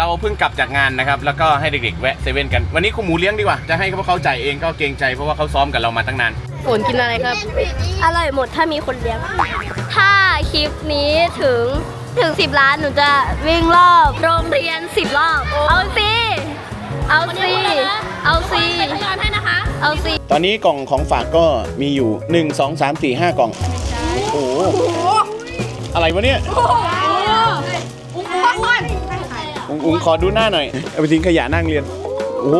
เราเพิ่งกลับจากงานนะครับ แล้วก็ให้เด็กๆแวะเซเว่นกัน วันนี้ครูหมูเลี้ยงดีกว่า จะให้พวกเขาจ่ายเองก็เกรงใจเพราะว่าเขาซ้อมกับเรามาตั้งนาน ฝนกินอะไรครับ อร่อยหมดถ้ามีคนเลี้ยง ถ้าคลิปนี้ถึงถึง 10 ล้านหนูจะวิ่งรอบโรงเรียน 10 รอบ เอาสิเอาสิเอาสิเอาสิตอนนี้กล่องของฝากก็มีอยู่ 1 2 3 4 5 กล่อง โอ้โห อะไรวะเนี่ยอุ๋งอุ๋ งขอดูหน้าหน่อย เอาไปทิ้งขยะนั่งเรียน โอ้โห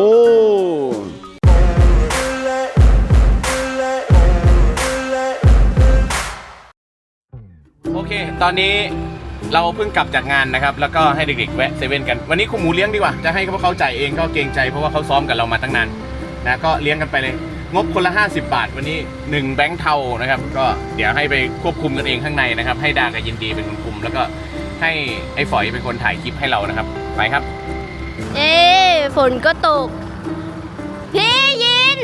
โอเค ตอนนี้เราเพิ่งกลับจากงานนะครับ แล้วก็ให้เด็กๆแวะเซเว่นกัน วันนี้ครูหมูเลี้ยงดีกว่า จะให้พวกเขาจ่ายเองก็เกรงใจเพราะว่าเขาซ้อมกับเรามาตั้งนานนะ ก็เลี้ยงกันไปเลย งบคนละ 50 บาท วันนี้ 1 แบงค์เทานะครับ ก็เดี๋ยวให้ไปควบคุมกันเองข้างในนะครับ ให้ดากับยินดีเป็นคนคุม แล้วก็ให้ไอ้ฝอยเป็นคนถ่ายคลิปให้เรานะครับ ไปครับ เอ๊ะฝนก็ตก พี่ยิน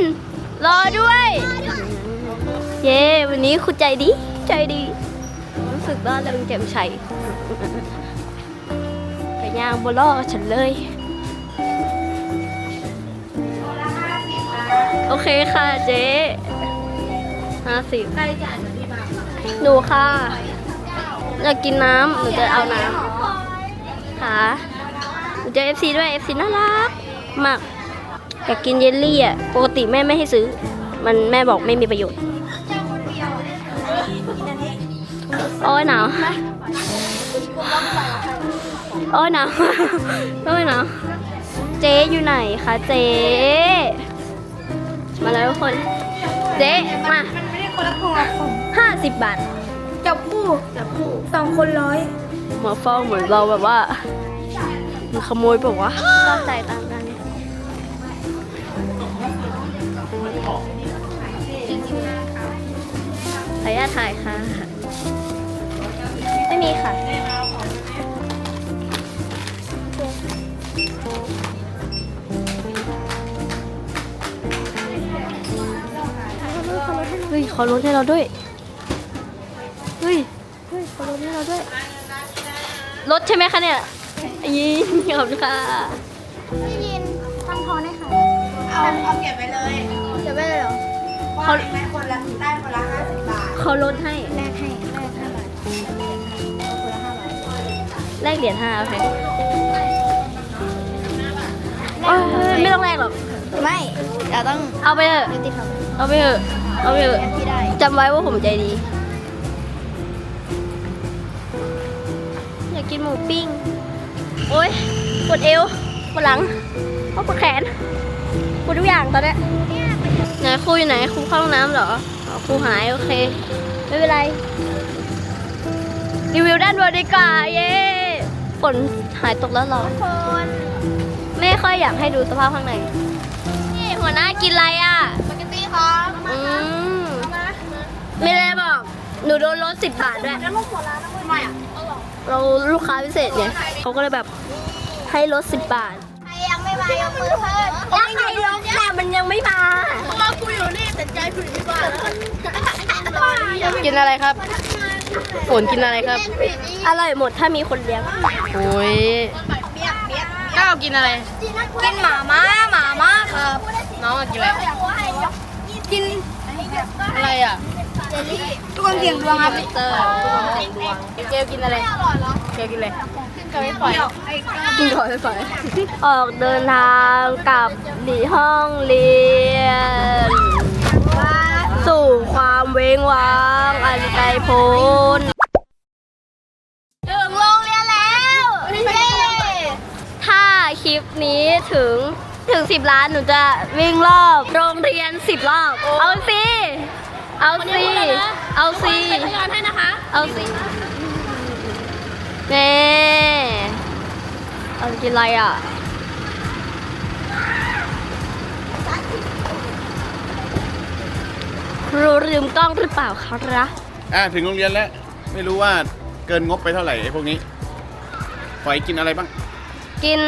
รอด้วย เย้วันนี้คุณใจดี ใจดี รู้สึกว่าเริงแจ่มใสไปย่างบนล่อกับฉันเลยโอเคค่ะเจ๊ห้าสิบใครจ่ายหนูค่ะอยากกินน้ำหนูจะเอาน้ำค่ะ เจอ FC ด้วย FC น่ารักมากอยากกินเยลลี่อะปกติแม่ไม่ให้ซื้อ มันแม่บอกไม่มีประโยชน์โอ้ยหนาวโอ้ยหนาวโอ้ยหนาวเจ๊อยู่ไหนคะเจ๊มาแล้วทุกคน เจ๊มามันไม่ได้คนละกล่องหรอกผมห้าสิบบาทจับคู่จับคู่สองคนร้อยหมาเฝ้าเหมือนเราแบบว่า มันขโมยแบบว่าก็จ่ายตังค์กันขออนุญาตถ่ายค่ะ ไม่มีค่ะ เฮ้ยขอรถให้เราด้วย เฮ้ย เฮ้ยขอรถให้เราด้วย รถใช่ไหมคะเนี่ย ยิงขอบคุณค่ะพี่ยินทำทอนให้ค่ะเอาเอาเก็บไปเลยเดี๋ยวไปเลยเหรอเขาแม่คนละได้คนละห้าสิบบาทเขาลดให้แลกให้แลกห้าบาทเอาคนละห้าบาทแลกเหรียญห้าโอเคเอ้ยไม่ต้องแลกหรอกไม่เราต้องเอาไปเถอะยุติธรรมเอาไปเถอะเอาไปเถอะพี่ได้จำไว้ว่าผมใจดี อยากกินหมูปิ้ง โอ๊ยปวดเอวปวดหลังปวดแขนปวดทุกอย่างตอนเนี้ยไหนครูอยู่ไหนครูเข้าห้องน้ำเหรออ๋อครูหายโอเค ไม่เป็นไร รีวิวด้านบนดีกว่าเย้ฝนหายตกแล้วเหรอคนไม่ค่อยอยากให้ดูสภาพข้างในนี่หัวหน้ากินอะไรอะสปาเกตตี้ครับอืมไม่ได้บอก หนูโดนลดสิบบาทด้วยแล้วลูกหัวร้านทำไมอะ เราลูกค้าพิเศษไงเขาก็เลยแบบให้ลดสิบบาทใครยังไม่มายกมือเพิ่มแล้วใครลดแต่มันยังไม่มาเพราะว่ากูอยู่นี่แต่ใจกูอยู่ที่บ้านกินอะไรครับฝนกินอะไรครับ อร่อยหมดถ้ามีคนเลี้ยงโอ้ยเปียกเปียกก้าวกินอะไร กินหมาม่าหมาม่าครับ น้องอะกินอะไร กินอะไรอะ ทุกคนเสียงดวงครับเตอร์เกลกินอะไรเกลกินอะไรก็ไม่ปล่อยกินก่อนไม่ปล่อยออกเดินทางกลับดีห้องเรียน สู่ความเว้งว้างอันไกลโพ้นถึงโรงเรียนแล้วเย้ถ้าคลิปนี้ถึงถึง10ล้านหนูจะวิ่งรอบ โรงเรียน10รอบ เอาสิ เอาสิเอาสิให้นะคะ เอาสิแม่เอาจะกินอะไรอะครูลืมกล้องหรือเปล่าครับอะถึงโรงเรียนแล้ว ไม่รู้ว่าเกินงบไปเท่าไหร่ไอ้พวกนี้ฝอยกินอะไรบ้าง กิน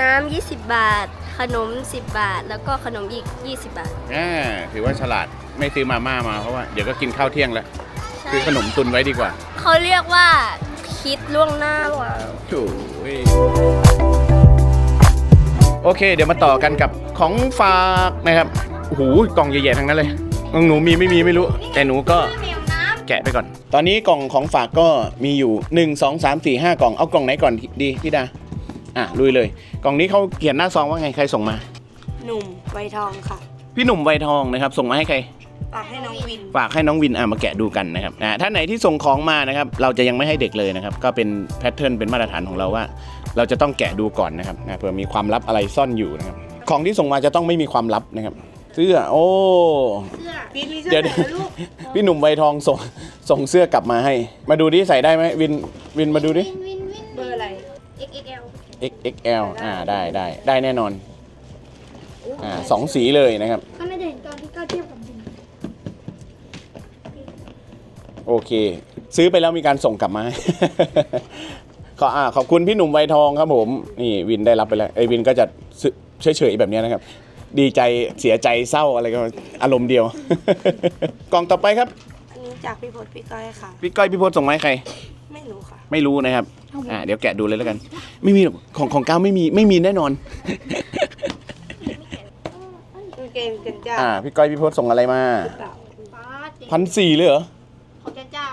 น้ำ20 บาท ขนม 10 บาท แล้วก็ขนมอีก 20 บาท อ่า ถือว่าฉลาด ไม่ซื้อมาม่ามาเพราะว่าเดี๋ยวก็กินข้าวเที่ยงแล้วซื้อขนมตุนไว้ดีกว่า เขาเรียกว่าคิดล่วงหน้าว่าโอ้ยโอเค เดี๋ยวมาต่อกันกับของฝากนะครับโอ้โหกล่องใหญ่ๆทั้งนั้นเลยของหนูมีไม่มีไม่รู้ แต่หนูก็แกะไปก่อน ตอนนี้กล่องของฝากก็มีอยู่ 1 2 3 4 5 กล่องเอากล่องไหนก่อนดีพี่ดาอะลุยเลย กล่องนี้เขาเขียนหน้าซองว่าไงใครส่งมา หนุ่มไวทองค่ะ พี่หนุ่มไวทองนะครับ ส่งมาให้ใคร ฝากให้น้องวิน ฝากให้น้องวินอะมาแกะดูกันนะครับอ่าถ้าไหนที่ส่งของมานะครับ เราจะยังไม่ให้เด็กเลยนะครับ ก็เป็นแพทเทิร์นเป็นมาตรฐานของเราว่า เราจะต้องแกะดูก่อนนะครับนะเผื่อมีความลับอะไรซ่อนอยู่นะครับ ของที่ส่งมาจะต้องไม่มีความลับนะครับ เสื้อ โอ้วินมีเดี๋ยวพี่หนุ่มไวทองส่งส่งเสื้อกลับมาให้ มาดูดิใส่ได้ไหมวินวินมาดูดิ วินวินวิน เบอร์อะไร XXL XXL อ่าได้ได้ได้แน่นอนอ่าสองสีเลยนะครับ ก็น่าจะเห็นตอนที่ก้าวเทียบกับ โอเค ซื้อไปแล้วมีการส่งกลับมาให้ขออ่าขอบคุณพี่หนุ่มไวทองครับผมนี่วินได้รับไปแล้วไอ้ยวินก็จะซื้อเฉยๆแบบเนี้ยนะครับ ดีใจเสียใจเศร้าอะไรก็อารมณ์เดียว กล่องต่อไปครับอันนี้จากพี่พศพี่ก้อยค่ะ พี่ก้อยพี่พศส่งมาให้ใคร ไม่รู้ค่ะ ไม่รู้นะครับอ่าเดี๋ยวแกะดูเลยแล้วกัน ไม่มีหรอกของของก้าวไม่มีไม่มีแน่นอนกางเกงกันจ้าอ่าพี่ก้อยพี่พศส่งอะไรมาเปล่าป้าเจ๋งพันสี่เลยเหรอ ของเจ้าเจ้า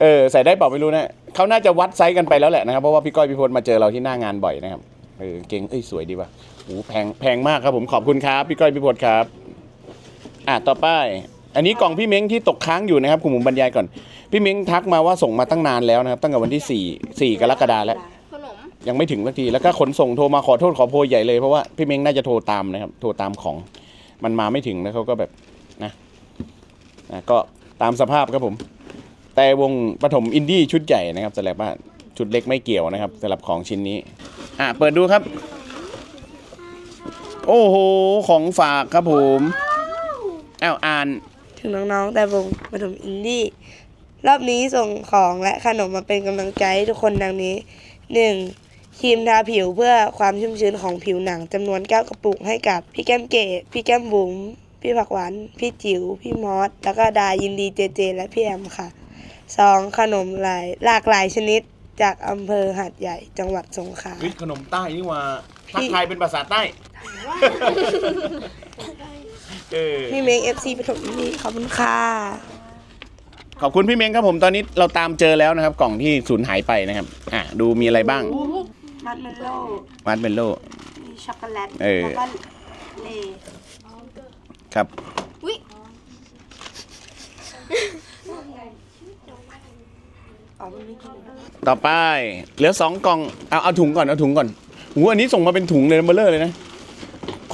เออใส่ได้เปล่าไม่รู้นะเขาน่าจะวัดไซส์กันไปแล้วแหละนะครับเพราะว่าพี่ก้อยพี่พลมาเจอเราที่หน้างานบ่อยนะครับเออเก่งเอ้ยสวยดีว่ะโอ้แพงแพงมากครับผมขอบคุณครับพี่ก้อยพี่พลครับ อะต่อไป อันนี้กล่องพี่เม้งที่ตกค้างอยู่นะครับคุณหมูบรรยายก่อน พี่เม้งทักมาว่าส่งมาตั้งนานแล้วนะครับ ตั้งแต่วันที่4ี่สี่กรกฎาแล้ว ขนมยังไม่ถึงสักทีแล้วก็ขนส่งโทรมาขอโทษขอโพยใหญ่เลยเพราะว่าพี่เม้งน่าจะโทรตามนะครับ โทรตามของมันมาไม่ถึงแล้วเขาก็แบบนะนะก็ตามสภาพครับผม แต่วงปฐมอินดี้ชุดใหญ่นะครับสำหรับว่าชุดเล็กไม่เกี่ยวนะครับสำหรับของชิ้นนี้ อะ เปิดดูครับ โอ้โห ของฝากครับผมอ้าวอ่าน ถึงน้องๆ แต่วงปฐมอินดี้รอบนี้ส่งของและขนมมาเป็นกำลังใจให้ทุกคนดังนี้ 1. ครีมทาผิวเพื่อความชุ่มชื้นของผิวหนังจำนวน9กระปุกให้กับพี่แก้มเกดพี่แก้มบุ๋มพี่ผักหวาน พี่จิ๋ว พี่มอส แล้วก็ดายินดีเจเจ และพี่แอมค่ะ 2. ขนมหลายหลากหลายชนิดจากอำเภอหาดใหญ่จังหวัดสงขลา วิขนมใต้นี่ว่าทักทายเป็นภาษาใต้เออพี่เมงเอฟซีปฐมอินดี้ขอบคุณค่ะขอบคุณพี่เม้งครับผมตอนนี้เราตามเจอแล้วนะครับ กล่องที่สูญหายไปนะครับ อะดูมีอะไรบ้างมัดเมลโล่มาร์ชเมลโล่ มีช็อกโกแลตเออ แล้วก็เลครับอ๋อมันไม่กิน ต่อไปเหลือสองกล่องเอาเอาถุงก่อนเอาถุงก่อนหูอันนี้ส่งมาเป็นถุงเลยเบลเลอร์เลยนะ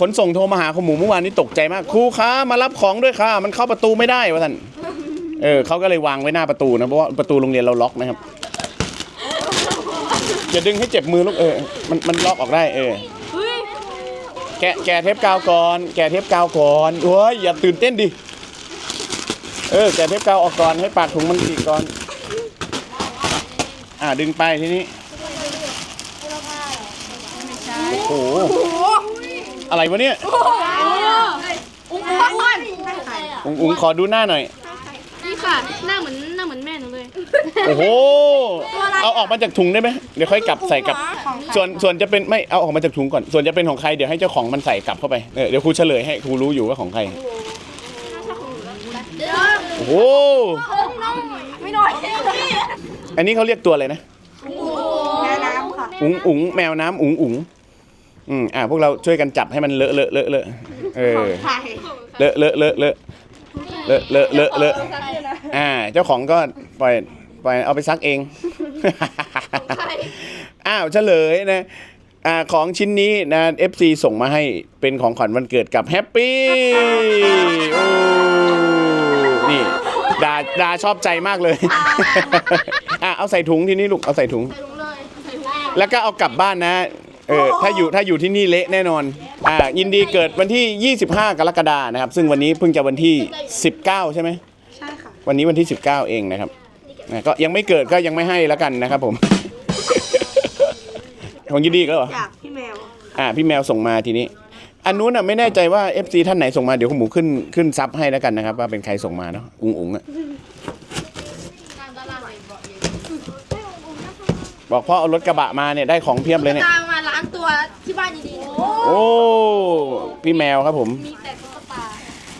ขนส่งโทรมาหาคุณหมูเมื่อวานนี้ตกใจมากครูคะมารับของด้วยค่ะ มันเข้าประตูไม่ได้วะท่านเออเขาก็เลยวางไว้หน้าประตูนะเพราะว่าประตูโรงเรียนเราล็อกนะครับอย่าดึงให้เจ็บมือลูกเออมันมันล็อกออกได้เออแกะแกะเทปกาวก่อน แกะเทปกาวก่อนโอ้ยอย่าตื่นเต้นดิเออแกะเทปกาวออกก่อนให้ปากถุงมันฉีกก่อน อ่าดึงไปทีนี้โอ้โหอะไรวะเนี่ยอุ้งอ้วนอุ๋งอุ๋งขอดูหน้าหน่อย นี่ค่ะ หน้าเหมือนหน้าเหมือนแม่หนูเลย โอ้โห เอาออกมาจากถุงได้ไหมเดี๋ยวค่อยกลับใส่กลับ ส่วนส่วนจะเป็นไม่เอาออกมาจากถุงก่อน ส่วนจะเป็นของใครเดี๋ยวให้เจ้าของมันใส่กลับเข้าไป เออเดี๋ยวครูเฉลยให้ครูรู้อยู่ว่าของใคร โอ้โห ไม่น้อย อันนี้เขาเรียกตัวอะไรนะแม่น้ำค่ะอุ๋งอุ๋งแมวน้ำอุ๋งอุ๋งอืมอ่าพวกเราช่วยกันจับให้มันเลอะเลอะเลอะเลอะเออเลอะเลอะเลอะเลอะเลอะเลอะเลอะเลอะอ่า เจ้าของก็ปล่อยปล่อยเอาไปซักเองอ้าวเฉลยนะอ่าของชิ้นนี้นะ FC ส่งมาให้เป็นของขวัญวันเกิดกับแฮปปี้โอ้นี่ดาดาชอบใจมากเลยอะ เอาใส่ถุงทีนี้ลูกเอาใส่ถุงแล้วก็เอากลับบ้านนะเออถ้าอยู่ถ้าอยู่ที่นี่เละแน่นอนอ่ายินดีเกิดวันที่ 25 กรกฎานะครับ ซึ่งวันนี้เพิ่งจะวันที่ 19 ใช่ไหมใช่ค่ะวันนี้วันที่ 19 เองนะครับนะก็ยังไม่เกิดก็ยังไม่ให้แล้วกันนะครับผม ของยินดีก็เหรอจากพี่แมว อ่าพี่แมวส่งมาทีนี้ อันนู้นอะไม่แน่ใจว่า FC ท่านไหนส่งมาเดี๋ยวคุณหมูขึ้นขึ้นซับให้แล้วกันนะครับ ว่าเป็นใครส่งมาเนาะอุ๋งอุ๋งอะ บอกพ่อเอารถกระบะมาเนี่ยได้ของเพียบเลยเนี่ย ตามมาล้างตัวที่บ้านดีๆโอ้พี่แมวครับผม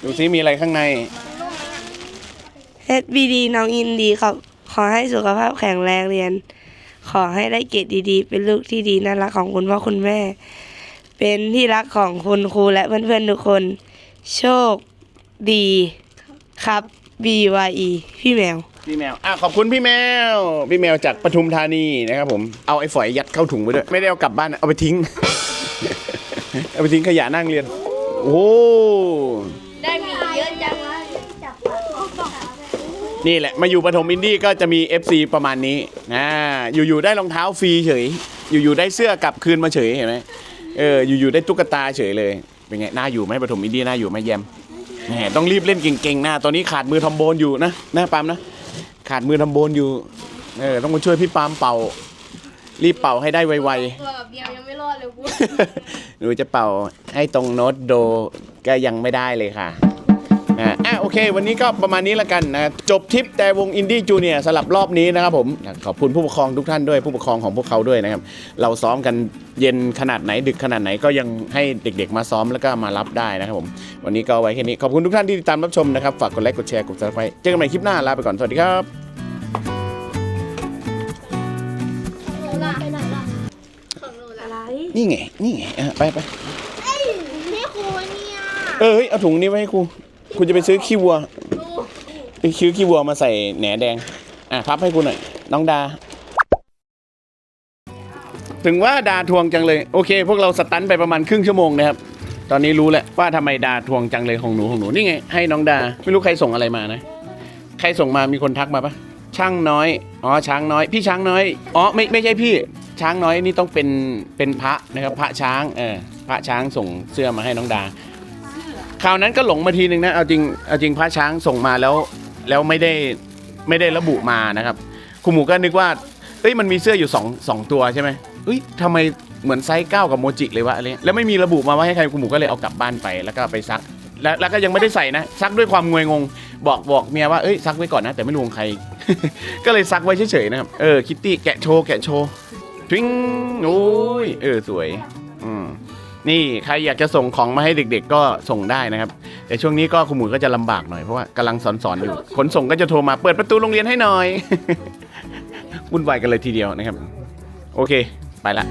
ดูซิมีอะไรข้างใน HBD น้องอินดีครับ ขอให้สุขภาพแข็งแรงเรียน ขอให้ได้เกรดดีๆ เป็นลูกที่ดีน่ารักของคุณพ่อคุณแม่ เป็นที่รักของคุณครูและเพื่อนๆทุกคน โชคดีครับ BYE พี่แมว พี่แมวอะขอบคุณพี่แมว พี่แมวจากปทุมธานีนะครับผมเอาไอ้ฝอยยัดเข้าถุงไปด้วยไม่ได้เอากลับบ้านนะเอาไปทิ้ง เอาไปทิ้งขยะนั่งเรียน โอ้ได้มีเยอะจังนี่แหละมาอยู่ปฐมอินดี้ก็จะมี FC ประมาณนี้นะอยู่ๆได้รองเท้าฟรีเฉย อยู่ๆได้เสื้อกลับคืนมาเฉยเห็นไหมเอออยู่ๆได้ตุ๊กตาเฉยเลยเป็นไงน่าอยู่ไหมปฐมอินดี้น่าอยู่ไหมแยมแหมต้องรีบเล่นเก่งๆนะตอนนี้ขาดมือทอมโบนอยู่นะนะปามนะ ขาดมือทอมโบนอยู่ เออต้องมาช่วยพี่ปามเป่า รีบเป่าให้ได้ไวตัวกับเบียร์ยังไม่รอดเลยกู ๆ หนูจะเป่าให้ตรงโน้ตโดก็ยังไม่ได้เลยค่ะ นะอะโอเค วันนี้ก็ประมาณนี้ละกันนะจบทริปแต่วงอินดี้จูเนียสลับรอบนี้นะครับผมขอบคุณผู้ปกครองทุกท่านด้วยผู้ปกครองของพวกเขาด้วยนะครับ เราซ้อมกันเย็นขนาดไหนดึกขนาดไหนก็ยังให้เด็กๆมาซ้อมแล้วก็มารับได้นะครับผมวันนี้ก็ไว้แค่นี้ขอบคุณทุกท่านที่ติดตามรับชมนะครับฝากกดไลค์กดแชร์กดซับสไครต์เจอกันใหม่คลิปหน้าลาไปก่อนสวัสดีครับอะไรนี่ไงนี่ไงอะไปไปนี่ครูเนี่ย เออเฮ้ยเอาถุงนี้ไว้ให้ครู คุณจะไปซื้อขี้วัวไปซื้อขี้วัวมาใส่แหนแดง อะพับให้คุณหน่อย น้องดา ถึงว่าดาทวงจังเลย โอเค พวกเราสตันไปประมาณครึ่งชั่วโมงนะครับ ตอนนี้รู้แล้วว่าทำไมดาทวงจังเลยของหนูของหนูนี่ไง ให้น้องดา ไม่รู้ใครส่งอะไรมานะ ใครส่งมามีคนทักมาปะช่างน้อย อ๋อ ช้างน้อย พี่ช้างน้อย อ๋อ ไม่ ไม่ใช่พี่ ช้างน้อยนี่ต้องเป็น เป็นพระนะครับ พระช้าง เออ พระช้างส่งเสื้อมาให้น้องดา คราวนั้นก็หลงมาทีนึงนะเอาจริงเอาจริงพระช้างส่งมาแล้ว แล้วไม่ได้ไม่ได้ระบุมานะครับคุณหมูก็นึกว่าเอ้ยมันมีเสื้ออยู่สองสองตัวใช่ไหมเอ้ยทำไมเหมือนไซส์เก้ากับโมจิเลยวะอะไรเงี้ยแล้วไม่มีระบุมาว่าให้ใครคุณหมูก็เลยเอากลับบ้านไปแล้วก็ไปซัก แล้วแล้วก็ยังไม่ได้ใส่นะ ซักด้วยความงวยงง บอกบอกเมียว่าเอ้ยซักไว้ก่อนนะ แต่ไม่รู้ของใคร ก็เลยซักไว้เฉยๆนะครับเออคิตตี้แกะโชว์แกะโชว์ทวิงโอ้ยเออสวยอืม นี่ใครอยากจะส่งของมาให้เด็ก ๆ ก็ส่งได้นะครับ แต่ช่วงนี้ก็คุณหมูก็จะลำบากหน่อยเพราะว่ากำลังสอนๆอยู่ขนส่งก็จะโทรมาเปิดประตูโรงเรียนให้หน่อย วุ่นวายกันเลยทีเดียวนะครับ โอเค ไปละ